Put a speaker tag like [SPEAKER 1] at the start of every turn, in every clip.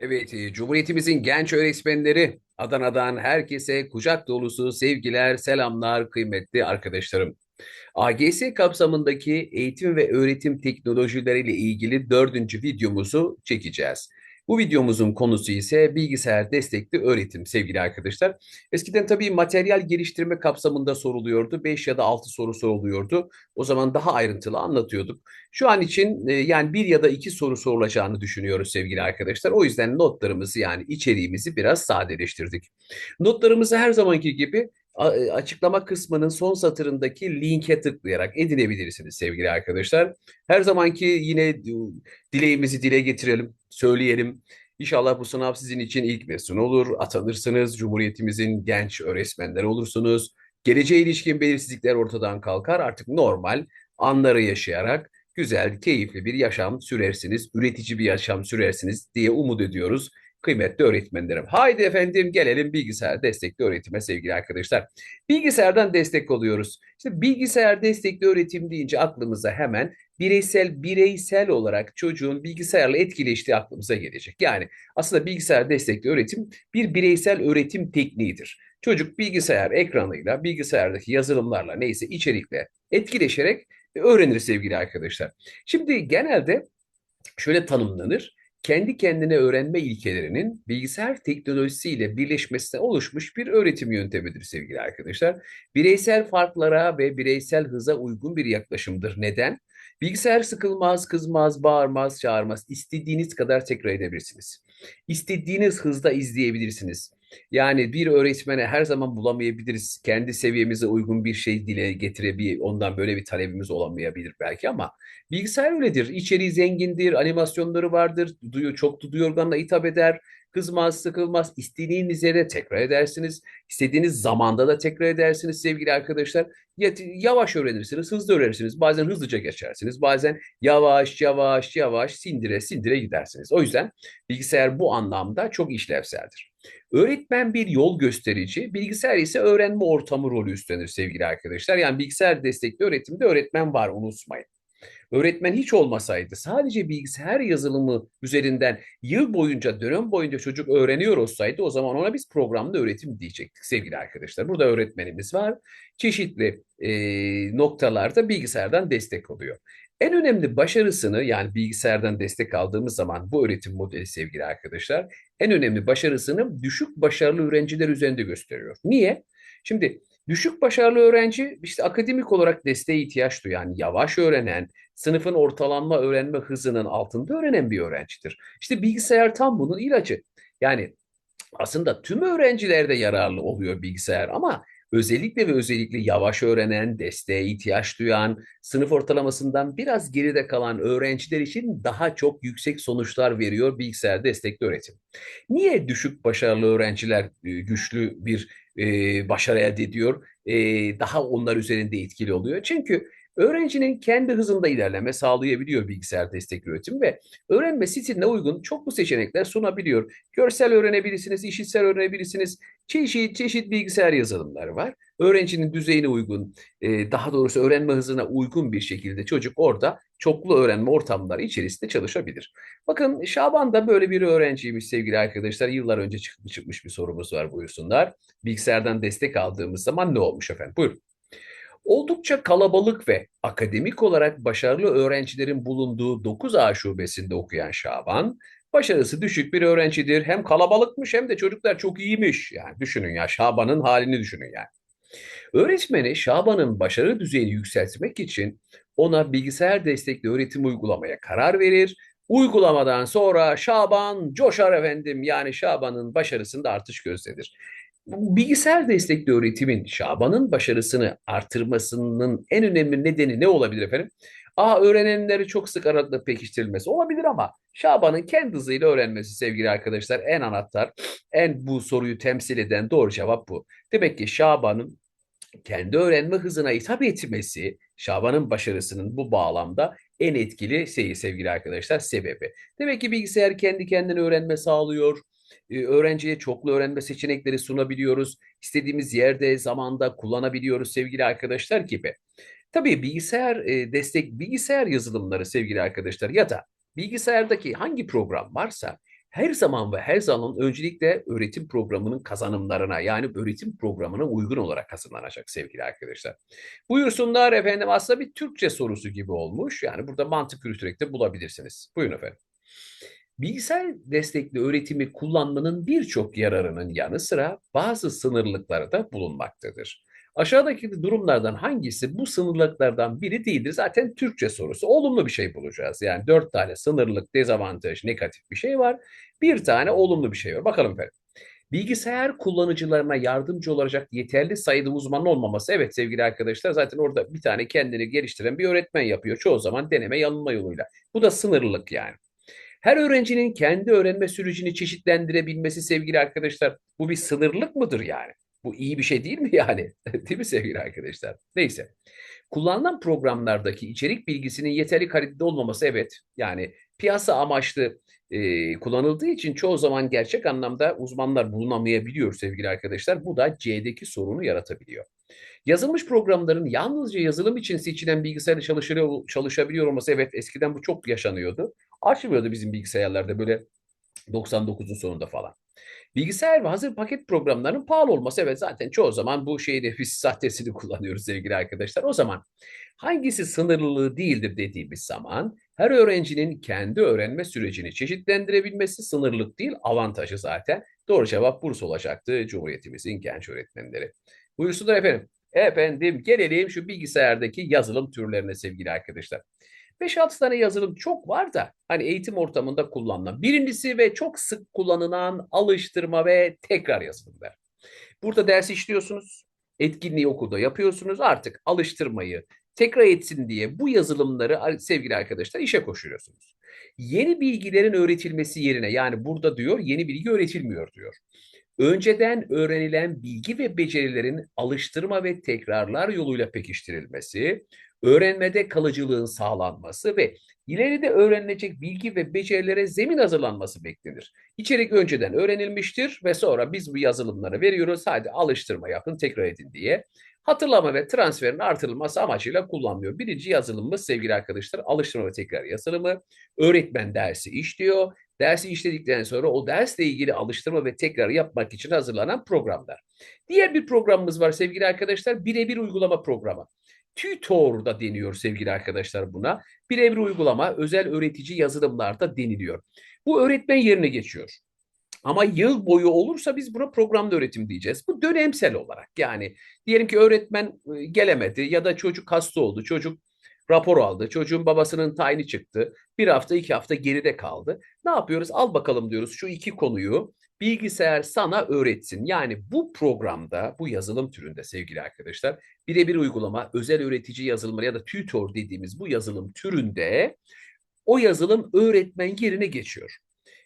[SPEAKER 1] Evet, e, Cumhuriyetimizin genç öğretmenleri Adana'dan herkese kucak dolusu sevgiler, selamlar kıymetli arkadaşlarım. AGS kapsamındaki eğitim ve öğretim teknolojileriyle ilgili dördüncü videomuzu çekeceğiz. Bu videomuzun konusu ise bilgisayar destekli öğretim sevgili arkadaşlar. Eskiden tabii materyal geliştirme kapsamında soruluyordu. 5 ya da 6 soru soruluyordu. O zaman daha ayrıntılı anlatıyorduk. Şu an için e, yani bir ya da iki soru sorulacağını düşünüyoruz sevgili arkadaşlar. O yüzden notlarımızı yani içeriğimizi biraz sadeleştirdik. Notlarımızı her zamanki gibi açıklama kısmının son satırındaki linke tıklayarak edinebilirsiniz sevgili arkadaşlar. Her zamanki yine e, dileğimizi dile getirelim, söyleyelim. İnşallah bu sınav sizin için ilk ve son olur. Atanırsınız, Cumhuriyetimizin genç öğretmenleri olursunuz. Geleceğe ilişkin belirsizlikler ortadan kalkar. Artık normal anları yaşayarak güzel, keyifli bir yaşam sürersiniz, üretici bir yaşam sürersiniz diye umut ediyoruz kıymetli öğretmenlerim. Haydi efendim gelelim bilgisayar destekli öğretime sevgili arkadaşlar. Bilgisayardan destek oluyoruz. İşte bilgisayar destekli öğretim deyince aklımıza hemen bireysel bireysel olarak çocuğun bilgisayarla etkileştiği aklımıza gelecek. Yani aslında bilgisayar destekli öğretim bir bireysel öğretim tekniğidir. Çocuk bilgisayar ekranıyla, bilgisayardaki yazılımlarla neyse içerikle etkileşerek öğrenir sevgili arkadaşlar. Şimdi genelde şöyle tanımlanır kendi kendine öğrenme ilkelerinin bilgisayar teknolojisiyle birleşmesine oluşmuş bir öğretim yöntemidir sevgili arkadaşlar. Bireysel farklara ve bireysel hıza uygun bir yaklaşımdır. Neden? Bilgisayar sıkılmaz, kızmaz, bağırmaz, çağırmaz. İstediğiniz kadar tekrar edebilirsiniz. İstediğiniz hızda izleyebilirsiniz. Yani bir öğretmene her zaman bulamayabiliriz. Kendi seviyemize uygun bir şey dile getirebilir. Ondan böyle bir talebimiz olamayabilir belki ama bilgisayar öyledir. İçeriği zengindir, animasyonları vardır, duyuyor, çok duyuyor organına hitap eder. Kızmaz, sıkılmaz. İstediğiniz yere tekrar edersiniz. İstediğiniz zamanda da tekrar edersiniz sevgili arkadaşlar. Yavaş öğrenirsiniz, hızlı öğrenirsiniz. Bazen hızlıca geçersiniz. Bazen yavaş, yavaş, yavaş sindire, sindire gidersiniz. O yüzden bilgisayar bu anlamda çok işlevseldir. Öğretmen bir yol gösterici, bilgisayar ise öğrenme ortamı rolü üstlenir sevgili arkadaşlar. Yani bilgisayar destekli öğretimde öğretmen var unutmayın. Öğretmen hiç olmasaydı sadece bilgisayar yazılımı üzerinden yıl boyunca, dönem boyunca çocuk öğreniyor olsaydı o zaman ona biz programlı öğretim diyecektik sevgili arkadaşlar. Burada öğretmenimiz var. Çeşitli e, noktalarda bilgisayardan destek oluyor. En önemli başarısını yani bilgisayardan destek aldığımız zaman bu öğretim modeli sevgili arkadaşlar en önemli başarısını düşük başarılı öğrenciler üzerinde gösteriyor. Niye? Şimdi düşük başarılı öğrenci işte akademik olarak desteğe ihtiyaç duyan, yavaş öğrenen, sınıfın ortalama öğrenme hızının altında öğrenen bir öğrencidir. İşte bilgisayar tam bunun ilacı. Yani aslında tüm öğrencilerde yararlı oluyor bilgisayar ama özellikle ve özellikle yavaş öğrenen, desteğe ihtiyaç duyan, sınıf ortalamasından biraz geride kalan öğrenciler için daha çok yüksek sonuçlar veriyor bilgisayar destekli öğretim. Niye düşük başarılı öğrenciler e, güçlü bir e, başarı elde ediyor? E, daha onlar üzerinde etkili oluyor. Çünkü Öğrencinin kendi hızında ilerleme sağlayabiliyor bilgisayar destekli öğretim ve öğrenme stiline uygun çoklu seçenekler sunabiliyor. Görsel öğrenebilirsiniz, işitsel öğrenebilirsiniz. Çeşit çeşit bilgisayar yazılımları var. Öğrencinin düzeyine uygun, e, daha doğrusu öğrenme hızına uygun bir şekilde çocuk orada çoklu öğrenme ortamları içerisinde çalışabilir. Bakın Şaban da böyle bir öğrenciymiş sevgili arkadaşlar. Yıllar önce çıkmış, çıkmış bir sorumuz var buyursunlar. Bilgisayardan destek aldığımız zaman ne olmuş efendim? Buyurun. Oldukça kalabalık ve akademik olarak başarılı öğrencilerin bulunduğu 9A şubesinde okuyan Şaban, başarısı düşük bir öğrencidir. Hem kalabalıkmış hem de çocuklar çok iyiymiş. Yani düşünün ya Şaban'ın halini düşünün yani. Öğretmeni Şaban'ın başarı düzeyini yükseltmek için ona bilgisayar destekli öğretim uygulamaya karar verir. Uygulamadan sonra Şaban coşar efendim. Yani Şaban'ın başarısında artış gözlenir bilgisayar destekli öğretimin Şaban'ın başarısını artırmasının en önemli nedeni ne olabilir efendim? Aa öğrenenleri çok sık aralıkla pekiştirilmesi olabilir ama Şaban'ın kendi hızıyla öğrenmesi sevgili arkadaşlar en anahtar, en bu soruyu temsil eden doğru cevap bu. Demek ki Şaban'ın kendi öğrenme hızına hitap etmesi Şaban'ın başarısının bu bağlamda en etkili şeyi sevgili arkadaşlar sebebi. Demek ki bilgisayar kendi kendine öğrenme sağlıyor öğrenciye çoklu öğrenme seçenekleri sunabiliyoruz. İstediğimiz yerde, zamanda kullanabiliyoruz sevgili arkadaşlar gibi. Tabii bilgisayar destek, bilgisayar yazılımları sevgili arkadaşlar ya da bilgisayardaki hangi program varsa her zaman ve her zaman öncelikle öğretim programının kazanımlarına yani öğretim programına uygun olarak hazırlanacak sevgili arkadaşlar. Buyursunlar efendim aslında bir Türkçe sorusu gibi olmuş. Yani burada mantık yürüterek de bulabilirsiniz. Buyurun efendim. Bilgisayar destekli öğretimi kullanmanın birçok yararının yanı sıra bazı sınırlıkları da bulunmaktadır. Aşağıdaki durumlardan hangisi bu sınırlıklardan biri değildir? Zaten Türkçe sorusu. Olumlu bir şey bulacağız. Yani dört tane sınırlık, dezavantaj, negatif bir şey var. Bir tane olumlu bir şey var. Bakalım efendim. Bilgisayar kullanıcılarına yardımcı olacak yeterli sayıda uzman olmaması. Evet sevgili arkadaşlar zaten orada bir tane kendini geliştiren bir öğretmen yapıyor. Çoğu zaman deneme yanılma yoluyla. Bu da sınırlılık yani. Her öğrencinin kendi öğrenme sürecini çeşitlendirebilmesi sevgili arkadaşlar bu bir sınırlık mıdır yani? Bu iyi bir şey değil mi yani? değil mi sevgili arkadaşlar? Neyse. Kullanılan programlardaki içerik bilgisinin yeterli kalitede olmaması evet. Yani piyasa amaçlı e, kullanıldığı için çoğu zaman gerçek anlamda uzmanlar bulunamayabiliyor sevgili arkadaşlar. Bu da C'deki sorunu yaratabiliyor. Yazılmış programların yalnızca yazılım için seçilen bilgisayarda çalışıyor, çalışabiliyor olması evet eskiden bu çok yaşanıyordu. Açmıyordu bizim bilgisayarlarda böyle 99'un sonunda falan. Bilgisayar ve hazır paket programlarının pahalı olması evet zaten çoğu zaman bu şeyde biz sahtesini kullanıyoruz sevgili arkadaşlar. O zaman hangisi sınırlılığı değildir dediğimiz zaman her öğrencinin kendi öğrenme sürecini çeşitlendirebilmesi sınırlık değil avantajı zaten. Doğru cevap burs olacaktı Cumhuriyetimizin genç öğretmenleri. Buyursunlar efendim. Efendim gelelim şu bilgisayardaki yazılım türlerine sevgili arkadaşlar. 5-6 tane yazılım çok var da hani eğitim ortamında kullanılan. Birincisi ve çok sık kullanılan alıştırma ve tekrar yazılımlar. Burada ders işliyorsunuz. Etkinliği okulda yapıyorsunuz. Artık alıştırmayı tekrar etsin diye bu yazılımları sevgili arkadaşlar işe koşuyorsunuz. Yeni bilgilerin öğretilmesi yerine yani burada diyor yeni bilgi öğretilmiyor diyor önceden öğrenilen bilgi ve becerilerin alıştırma ve tekrarlar yoluyla pekiştirilmesi, öğrenmede kalıcılığın sağlanması ve ileride öğrenilecek bilgi ve becerilere zemin hazırlanması beklenir. İçerik önceden öğrenilmiştir ve sonra biz bu yazılımları veriyoruz. Hadi alıştırma yapın, tekrar edin diye. Hatırlama ve transferin artırılması amacıyla kullanılıyor. Birinci yazılımımız sevgili arkadaşlar alıştırma ve tekrar yazılımı. Öğretmen dersi işliyor. Dersi işledikten sonra o dersle ilgili alıştırma ve tekrar yapmak için hazırlanan programlar. Diğer bir programımız var sevgili arkadaşlar birebir uygulama programı. Tutor da deniyor sevgili arkadaşlar buna. Birebir uygulama özel öğretici yazılımlarda deniliyor. Bu öğretmen yerine geçiyor. Ama yıl boyu olursa biz buna programda öğretim diyeceğiz. Bu dönemsel olarak yani diyelim ki öğretmen gelemedi ya da çocuk hasta oldu. Çocuk rapor aldı. Çocuğun babasının tayini çıktı. Bir hafta iki hafta geride kaldı. Ne yapıyoruz? Al bakalım diyoruz şu iki konuyu bilgisayar sana öğretsin. Yani bu programda, bu yazılım türünde sevgili arkadaşlar, birebir uygulama, özel öğretici yazılımları ya da tutor dediğimiz bu yazılım türünde o yazılım öğretmen yerine geçiyor.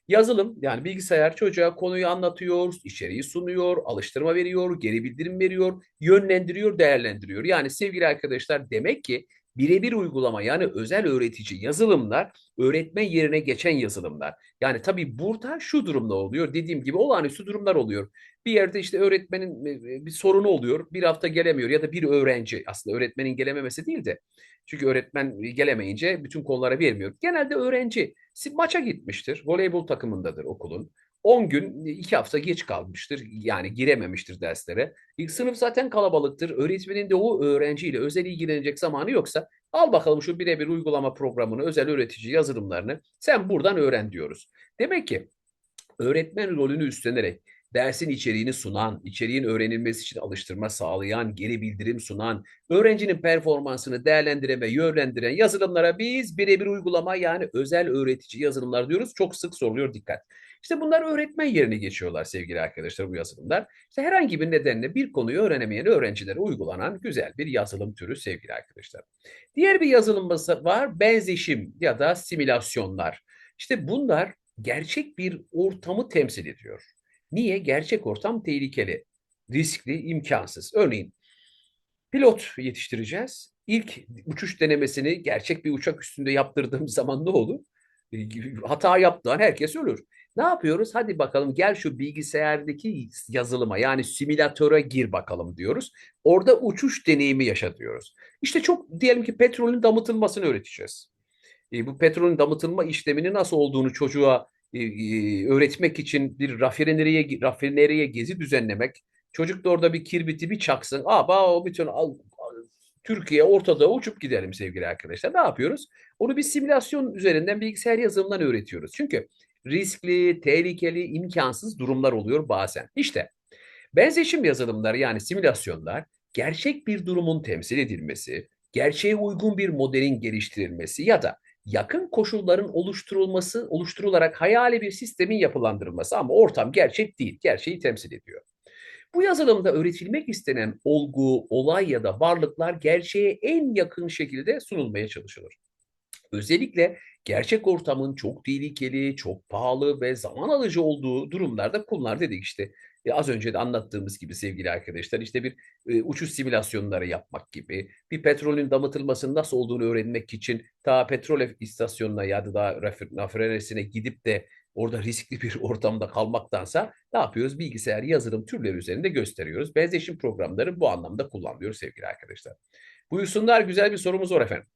[SPEAKER 1] Yazılım yani bilgisayar çocuğa konuyu anlatıyor, içeriği sunuyor, alıştırma veriyor, geri bildirim veriyor, yönlendiriyor, değerlendiriyor. Yani sevgili arkadaşlar demek ki birebir uygulama yani özel öğretici yazılımlar öğretmen yerine geçen yazılımlar. Yani tabii burada şu durumda oluyor. Dediğim gibi olağanüstü durumlar oluyor. Bir yerde işte öğretmenin e, e, bir sorunu oluyor. Bir hafta gelemiyor ya da bir öğrenci aslında öğretmenin gelememesi değil de çünkü öğretmen gelemeyince bütün konulara vermiyor. Genelde öğrenci maça gitmiştir. Voleybol takımındadır okulun. 10 gün, 2 hafta geç kalmıştır. Yani girememiştir derslere. İlk sınıf zaten kalabalıktır. Öğretmenin de o öğrenciyle özel ilgilenecek zamanı yoksa al bakalım şu birebir uygulama programını, özel öğretici yazılımlarını sen buradan öğren diyoruz. Demek ki öğretmen rolünü üstlenerek dersin içeriğini sunan, içeriğin öğrenilmesi için alıştırma sağlayan, geri bildirim sunan, öğrencinin performansını değerlendiren ve yönlendiren yazılımlara biz birebir uygulama yani özel öğretici yazılımlar diyoruz. Çok sık soruluyor dikkat. İşte bunlar öğretmen yerine geçiyorlar sevgili arkadaşlar bu yazılımlar. İşte herhangi bir nedenle bir konuyu öğrenemeyen öğrencilere uygulanan güzel bir yazılım türü sevgili arkadaşlar. Diğer bir yazılımımız var benzeşim ya da simülasyonlar. İşte bunlar gerçek bir ortamı temsil ediyor. Niye? Gerçek ortam tehlikeli, riskli, imkansız. Örneğin pilot yetiştireceğiz. İlk uçuş denemesini gerçek bir uçak üstünde yaptırdığım zaman ne olur? Hata yaptığı herkes ölür. Ne yapıyoruz? Hadi bakalım gel şu bilgisayardaki yazılıma yani simülatöre gir bakalım diyoruz. Orada uçuş deneyimi yaşa diyoruz. İşte çok diyelim ki petrolün damıtılmasını öğreteceğiz. E, bu petrolün damıtılma işleminin nasıl olduğunu çocuğa e, e, öğretmek için bir rafineriye, rafineriye gezi düzenlemek. Çocuk da orada bir kirbiti bir çaksın. Aa, o bütün Türkiye ortada uçup gidelim sevgili arkadaşlar. Ne yapıyoruz? Onu bir simülasyon üzerinden bilgisayar yazılımından öğretiyoruz. Çünkü riskli, tehlikeli, imkansız durumlar oluyor bazen. İşte benzeşim yazılımları yani simülasyonlar gerçek bir durumun temsil edilmesi, gerçeğe uygun bir modelin geliştirilmesi ya da yakın koşulların oluşturulması, oluşturularak hayali bir sistemin yapılandırılması ama ortam gerçek değil, gerçeği temsil ediyor. Bu yazılımda öğretilmek istenen olgu, olay ya da varlıklar gerçeğe en yakın şekilde sunulmaya çalışılır. Özellikle gerçek ortamın çok tehlikeli, çok pahalı ve zaman alıcı olduğu durumlarda kullanır dedik işte. E, az önce de anlattığımız gibi sevgili arkadaşlar işte bir e, uçuş simülasyonları yapmak gibi, bir petrolün damıtılmasının nasıl olduğunu öğrenmek için ta petrol istasyonuna ya da da rafinerisine gidip de orada riskli bir ortamda kalmaktansa ne yapıyoruz? Bilgisayar yazılım türleri üzerinde gösteriyoruz. Benzeşim programları bu anlamda kullanılıyor sevgili arkadaşlar. Buyursunlar güzel bir sorumuz var efendim.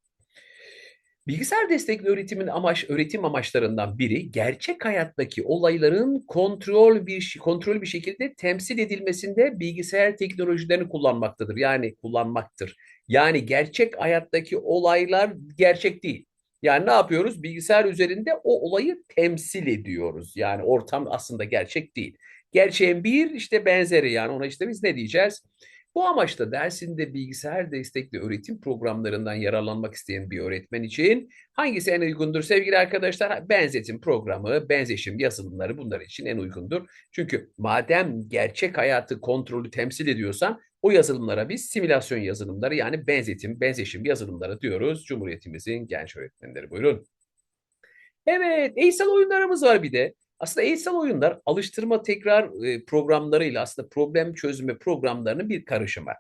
[SPEAKER 1] Bilgisayar destekli öğretimin amaç öğretim amaçlarından biri gerçek hayattaki olayların kontrol bir kontrol bir şekilde temsil edilmesinde bilgisayar teknolojilerini kullanmaktadır. Yani kullanmaktır. Yani gerçek hayattaki olaylar gerçek değil. Yani ne yapıyoruz? Bilgisayar üzerinde o olayı temsil ediyoruz. Yani ortam aslında gerçek değil. Gerçeğin bir işte benzeri yani ona işte biz ne diyeceğiz? Bu amaçla dersinde bilgisayar destekli öğretim programlarından yararlanmak isteyen bir öğretmen için hangisi en uygundur sevgili arkadaşlar? Benzetim programı, benzeşim yazılımları bunlar için en uygundur. Çünkü madem gerçek hayatı kontrolü temsil ediyorsan o yazılımlara biz simülasyon yazılımları yani benzetim, benzeşim yazılımları diyoruz. Cumhuriyetimizin genç öğretmenleri buyurun. Evet, eğitsel oyunlarımız var bir de. Aslında eğitsel oyunlar alıştırma tekrar e, programlarıyla aslında problem çözme programlarının bir karışımı.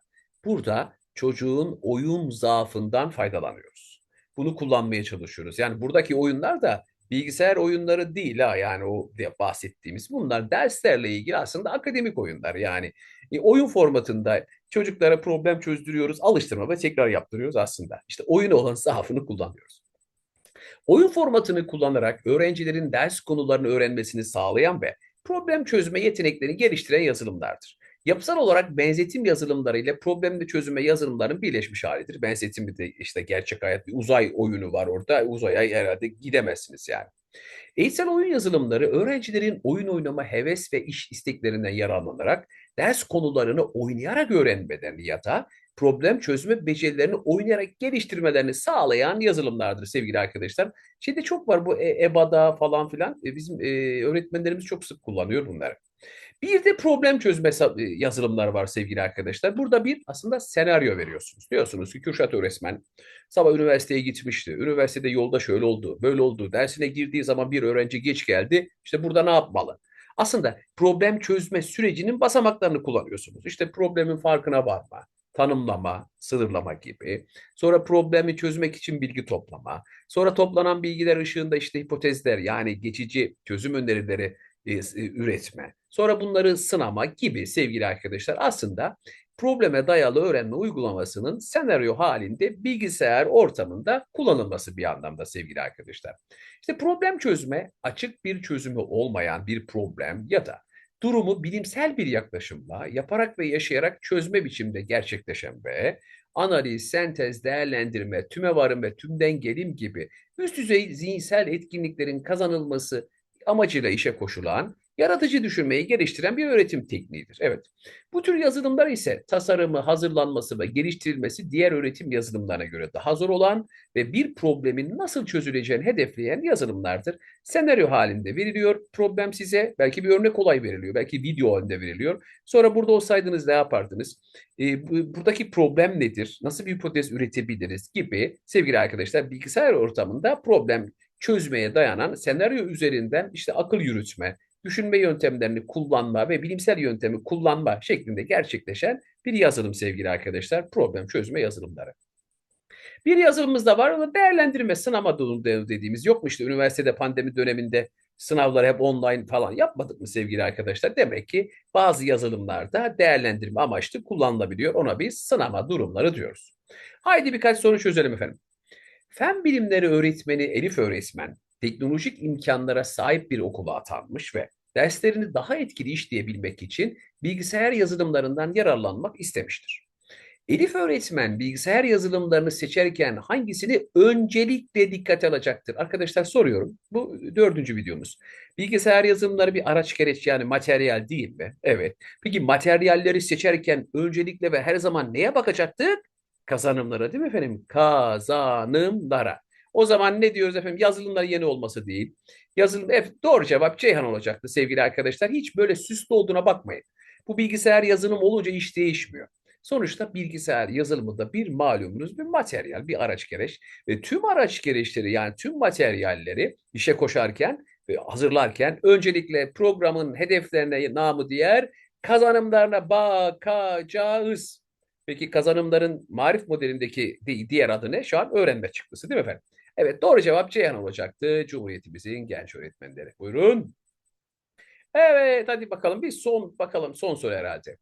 [SPEAKER 1] Burada çocuğun oyun zaafından faydalanıyoruz. Bunu kullanmaya çalışıyoruz. Yani buradaki oyunlar da bilgisayar oyunları değil ha yani o bahsettiğimiz bunlar derslerle ilgili aslında akademik oyunlar yani e, oyun formatında çocuklara problem çözdürüyoruz alıştırma ve tekrar yaptırıyoruz aslında işte oyun olan zaafını kullanıyoruz. Oyun formatını kullanarak öğrencilerin ders konularını öğrenmesini sağlayan ve problem çözme yeteneklerini geliştiren yazılımlardır. Yapısal olarak benzetim yazılımları ile problemli çözüme yazılımların birleşmiş halidir. Benzetim de işte gerçek hayat bir uzay oyunu var orada. Uzaya herhalde gidemezsiniz yani. Eğitsel oyun yazılımları öğrencilerin oyun oynama heves ve iş isteklerinden yararlanarak ders konularını oynayarak öğrenmeden ya da problem çözme becerilerini oynayarak geliştirmelerini sağlayan yazılımlardır sevgili arkadaşlar. Şeyde çok var bu e EBA'da falan filan e, bizim e, öğretmenlerimiz çok sık kullanıyor bunları. Bir de problem çözme e, yazılımları var sevgili arkadaşlar. Burada bir aslında senaryo veriyorsunuz. Diyorsunuz ki Kürşat öğretmen sabah üniversiteye gitmişti. Üniversitede yolda şöyle oldu, böyle oldu. Dersine girdiği zaman bir öğrenci geç geldi. İşte burada ne yapmalı? Aslında problem çözme sürecinin basamaklarını kullanıyorsunuz. İşte problemin farkına varma, tanımlama, sınırlama gibi. Sonra problemi çözmek için bilgi toplama. Sonra toplanan bilgiler ışığında işte hipotezler yani geçici çözüm önerileri e, e, üretme. Sonra bunları sınama gibi sevgili arkadaşlar aslında probleme dayalı öğrenme uygulamasının senaryo halinde bilgisayar ortamında kullanılması bir anlamda sevgili arkadaşlar. İşte problem çözme açık bir çözümü olmayan bir problem ya da durumu bilimsel bir yaklaşımla yaparak ve yaşayarak çözme biçimde gerçekleşen ve analiz, sentez, değerlendirme, tüme varım ve tümden gelim gibi üst düzey zihinsel etkinliklerin kazanılması amacıyla işe koşulan yaratıcı düşünmeyi geliştiren bir öğretim tekniğidir. Evet. Bu tür yazılımlar ise tasarımı, hazırlanması ve geliştirilmesi diğer öğretim yazılımlarına göre daha zor olan ve bir problemin nasıl çözüleceğini hedefleyen yazılımlardır. Senaryo halinde veriliyor problem size. Belki bir örnek olay veriliyor. Belki video halinde veriliyor. Sonra burada olsaydınız ne yapardınız? E, buradaki problem nedir? Nasıl bir hipotez üretebiliriz gibi sevgili arkadaşlar bilgisayar ortamında problem çözmeye dayanan senaryo üzerinden işte akıl yürütme, düşünme yöntemlerini kullanma ve bilimsel yöntemi kullanma şeklinde gerçekleşen bir yazılım sevgili arkadaşlar. Problem çözme yazılımları. Bir yazılımımız da var. O değerlendirme, sınama dediğimiz yok mu işte üniversitede pandemi döneminde sınavları hep online falan yapmadık mı sevgili arkadaşlar? Demek ki bazı yazılımlarda değerlendirme amaçlı kullanılabiliyor. Ona biz sınama durumları diyoruz. Haydi birkaç soru çözelim efendim. Fen bilimleri öğretmeni Elif öğretmen teknolojik imkanlara sahip bir okula atanmış ve derslerini daha etkili işleyebilmek için bilgisayar yazılımlarından yararlanmak istemiştir. Elif öğretmen bilgisayar yazılımlarını seçerken hangisini öncelikle dikkate alacaktır? Arkadaşlar soruyorum. Bu dördüncü videomuz. Bilgisayar yazılımları bir araç gereç yani materyal değil mi? Evet. Peki materyalleri seçerken öncelikle ve her zaman neye bakacaktık? Kazanımlara değil mi efendim? Kazanımlara. O zaman ne diyoruz efendim? Yazılımlar yeni olması değil. Yazılım, evet, doğru cevap Ceyhan olacaktı sevgili arkadaşlar. Hiç böyle süslü olduğuna bakmayın. Bu bilgisayar yazılım olunca iş değişmiyor. Sonuçta bilgisayar yazılımında bir malumunuz bir materyal, bir araç gereç ve tüm araç gereçleri yani tüm materyalleri işe koşarken ve hazırlarken öncelikle programın hedeflerine namı diğer kazanımlarına bakacağız. Peki kazanımların marif modelindeki diğer adı ne? Şu an öğrenme çıktısı değil mi efendim? Evet doğru cevap Ceyhan olacaktı. Cumhuriyetimizin genç öğretmenleri. Buyurun. Evet hadi bakalım bir son bakalım son soru herhalde.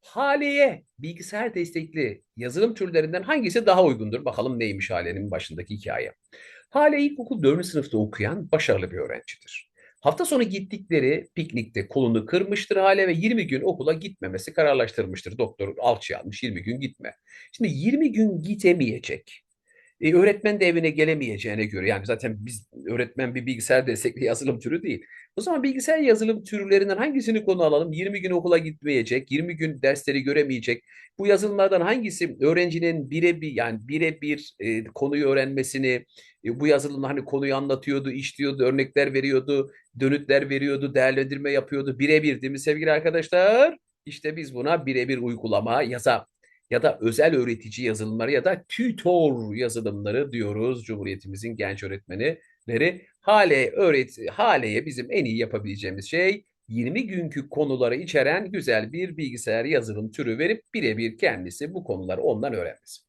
[SPEAKER 1] Haliye bilgisayar destekli yazılım türlerinden hangisi daha uygundur? Bakalım neymiş Hale'nin başındaki hikaye. Hale ilkokul 4. sınıfta okuyan başarılı bir öğrencidir. Hafta sonu gittikleri piknikte kolunu kırmıştır Hale ve 20 gün okula gitmemesi kararlaştırmıştır. Doktor alçı almış 20 gün gitme. Şimdi 20 gün gidemeyecek. E, öğretmen de evine gelemeyeceğine göre yani zaten biz öğretmen bir bilgisayar destekli yazılım türü değil. O zaman bilgisayar yazılım türlerinden hangisini konu alalım? 20 gün okula gitmeyecek, 20 gün dersleri göremeyecek. Bu yazılımlardan hangisi öğrencinin birebir yani birebir e, konuyu öğrenmesini, e, bu yazılımda hani konuyu anlatıyordu, işliyordu, örnekler veriyordu, dönütler veriyordu, değerlendirme yapıyordu. Birebir değil mi sevgili arkadaşlar? İşte biz buna birebir uygulama yaza ya da özel öğretici yazılımları ya da tütor yazılımları diyoruz Cumhuriyetimizin genç öğretmenleri. Hale öğret Hale'ye bizim en iyi yapabileceğimiz şey 20 günkü konuları içeren güzel bir bilgisayar yazılım türü verip birebir kendisi bu konuları ondan öğrenmesi.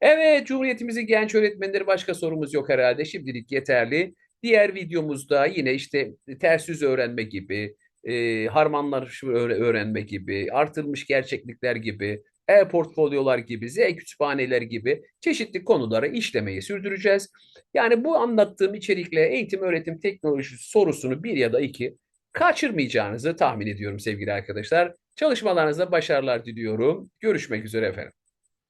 [SPEAKER 1] Evet Cumhuriyetimizin genç öğretmenleri başka sorumuz yok herhalde. Şimdilik yeterli. Diğer videomuzda yine işte ters yüz öğrenme gibi, e, harmanlar öğrenme gibi, artırılmış gerçeklikler gibi, e-portfolyolar gibi, Z kütüphaneler gibi çeşitli konuları işlemeyi sürdüreceğiz. Yani bu anlattığım içerikle eğitim öğretim teknolojisi sorusunu bir ya da iki kaçırmayacağınızı tahmin ediyorum sevgili arkadaşlar. Çalışmalarınızda başarılar diliyorum. Görüşmek üzere efendim.